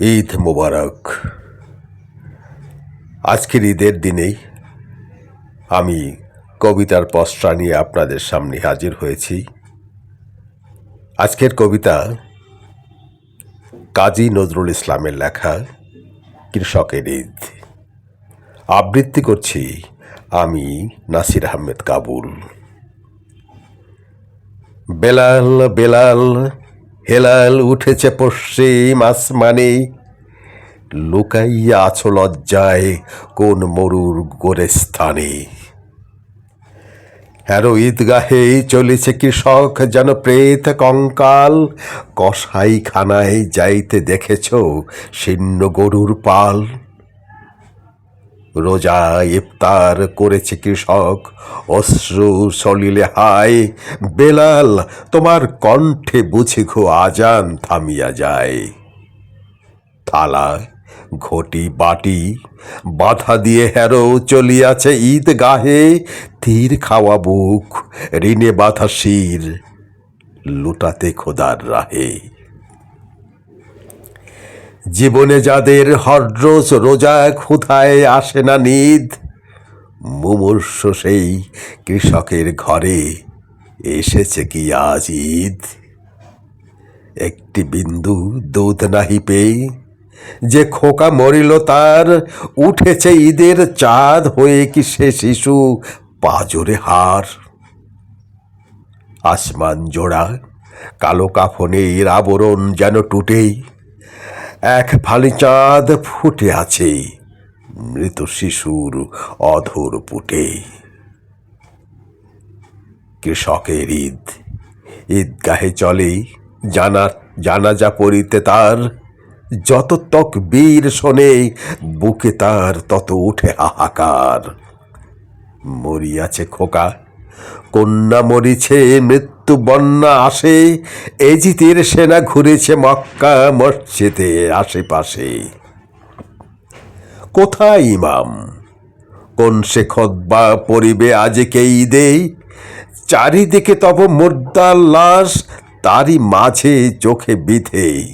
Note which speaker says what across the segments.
Speaker 1: ঈদ মোবারক। আজকের ঈদের দিনেই আমি কবিতার পস্ত্রা নিয়ে আপনাদের সামনে হাজির হয়েছি। আজকের কবিতা কাজী নজরুল ইসলামের লেখা কৃষকের ঈদ। আবৃত্তি করছি আমি নাসির আহমেদ কাবুল। বেলাল বেলাল হেলাল উঠেছে পশ্চিম আসমানে। লুকাইয়া আছো লজ্জায় কোন মরুর গোরে স্থানে হ্যারো ঈদগাহে চলেছে কৃষক যেন প্রেত কঙ্কাল। কসাইখানায় যাইতে দেখেছ শীর্ণ গরুর পাল। রোজা ইফতার করেছে কৃষক, অশ্রু সলিলে হায়, বেলাল তোমার কণ্ঠে বুঝি ঘো আজান থামিয়া যায়। থালা, ঘটি, বাটি, বাধা দিয়ে হেরো চলিয়াছে ঈদ গাহে তীর খাওয়া বুক, ঋণে বাধা শির, লুটাতে খোদার রাহে। জীবনে যাদের হররোজ রোজা ক্ষুধায় আসে না নিদ, মুমূর্ষ সেই কৃষকের ঘরে এসেছে কি আজ ঈদ। একটি বিন্দু দুধ নাহি পেয়ে যে খোকা মরিল তার, উঠেছে ঈদের চাঁদ হয়ে কি সে শিশু পাজরে হার। আসমান জোড়া, কালো কাফনের আবরণ যেন টুটেই এক ফালি চাঁদ ফুটে আছে মৃত শিশুর অধর পুটে। কৃষকের ঈদ, ঈদগাহে চলে, জানা, জানাজা পড়িতে তার যত তক বীর শোনে, বুকে তার তত উঠে হাহাকার। মরিয়াছে খোকা, কন্যা মরিছে মৃত্যু বন্যা আসে এজিতের সেনা ঘুরেছে মক্কা মসজিদে আশেপাশে। কোথায় ইমাম? কোন সে খোদবা পরিবে আজকে ঈদে চারিদিকে তব মুর্দার লাশ, তারই মাঝে চোখে বিধে।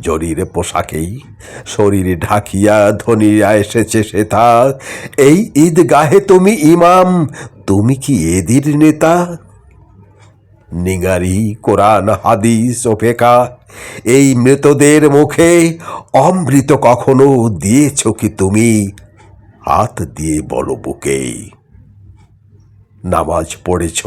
Speaker 1: জরির পোশাকেই শরীরে ঢাকিয়া ধনিয়া এসেছে সেথা, এই ঈদ গাহে তুমি ইমাম, তুমি কি এদির নেতা? নিগারি কোরআন, হাদিস ও ফেকা এই মৃতদের মুখে অমৃত কখনো দিয়েছ কি তুমি? হাত দিয়ে বলো বুকে। নামাজ পড়েছ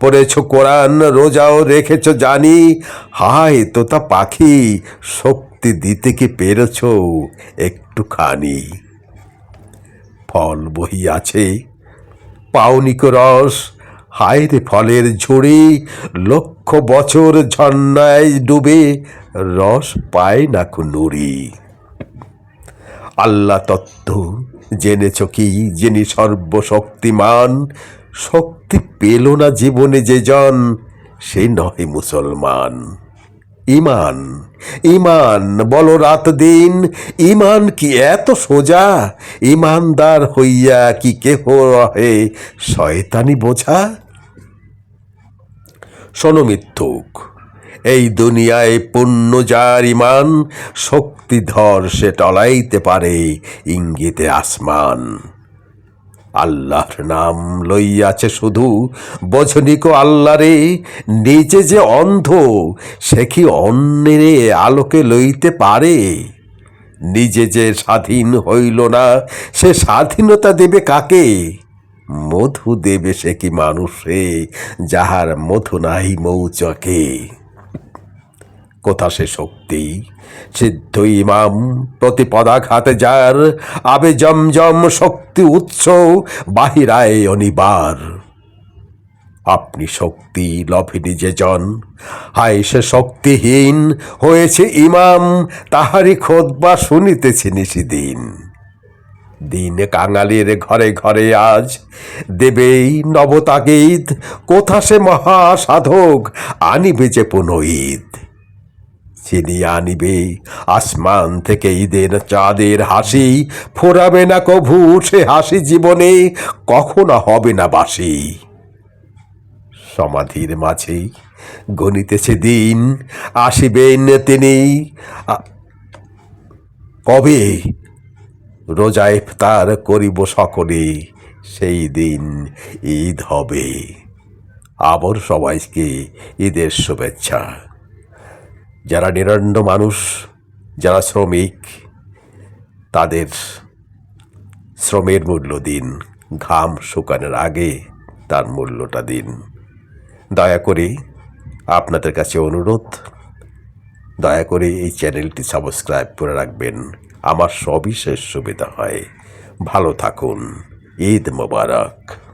Speaker 1: পড়েছ কোরআন, রোজাও রেখেছ, জানি। হায়, তোতা পাখি, শক্তি দিতে কি পেরেছ? একটুখানি। ফল বহি আছে পাওনিক রস হায় ফলের ঝুড়ি, লক্ষ বছর ঝর্ণায় ডুবে রস পায় না নুরি আল্লাহ তত্ত্ব, জেনেছ কি যিনি সর্বশক্তিমান, শক্তি পেল না জীবনে যে জন, সে নহে মুসলমান। ইমান ইমান বলো রাত দিন, ইমান কি এত সোজা? ইমানদার হইয়া কি কেহ রহে, শয়তানি বোঝা? শোনো মিথ্যুক এই দুনিয়ায় পুণ্য যার ইমান, শক্তিধর সে টলাইতে পারে ইঙ্গিতে আসমান। আল্লাহর নাম লইয়াছে শুধু বোঝনিক আল্লাহরে, নিজে যে অন্ধ সে কি অন্যেরে আলোকে লইতে পারে? নিজে যে স্বাধীন হইল না, সে স্বাধীনতা দেবে কাকে? মধু দেবে সে কি মানুষে, যাহার মধু নাই মৌচকে। কোথা সে শক্তি সিদ্ধ ইমাম প্রতি পদাঘাতে যার আবে জমজম শক্তি উৎস, বাহিরায় অনিবার। আপনি শক্তি লভিনি যে জন হায় সে শক্তিহীন হয়েছে ইমাম তাহারি খোদবা শুনিতেছি নিশিদিন। দিন কাঙালির ঘরে ঘরে আজ। দেবেই নবতাগীদ, কোথা সে মহা সাধক আনিবে যে পুনঈদ ছিনিয়ে আনিবে, আসমান থেকে ঈদের চাঁদের হাসি, ফোরাবে না কভু সে হাসি জীবনে, কখনো হবে না বাসি। সমাধির মাঝে গণিতেছে দিন, আসিবেন তিনি। কবে? রোজা ইফতার করিব সকলে, সেই দিন ঈদ হবে। আবার সবাইকে ঈদের শুভেচ্ছা। যারা নিরন্ন মানুষ, যারা শ্রমিক, তাদের শ্রমের মূল্য দিন, ঘাম শুকানোর আগে তার মূল্যটা দিন। দয়া করে আপনাদের কাছে অনুরোধ, দয়া করে এই চ্যানেলটি সাবস্ক্রাইব করে রাখবেন। আমার সবিশেষ সুবিধা হয়। ভালো থাকুন। ঈদ মোবারক।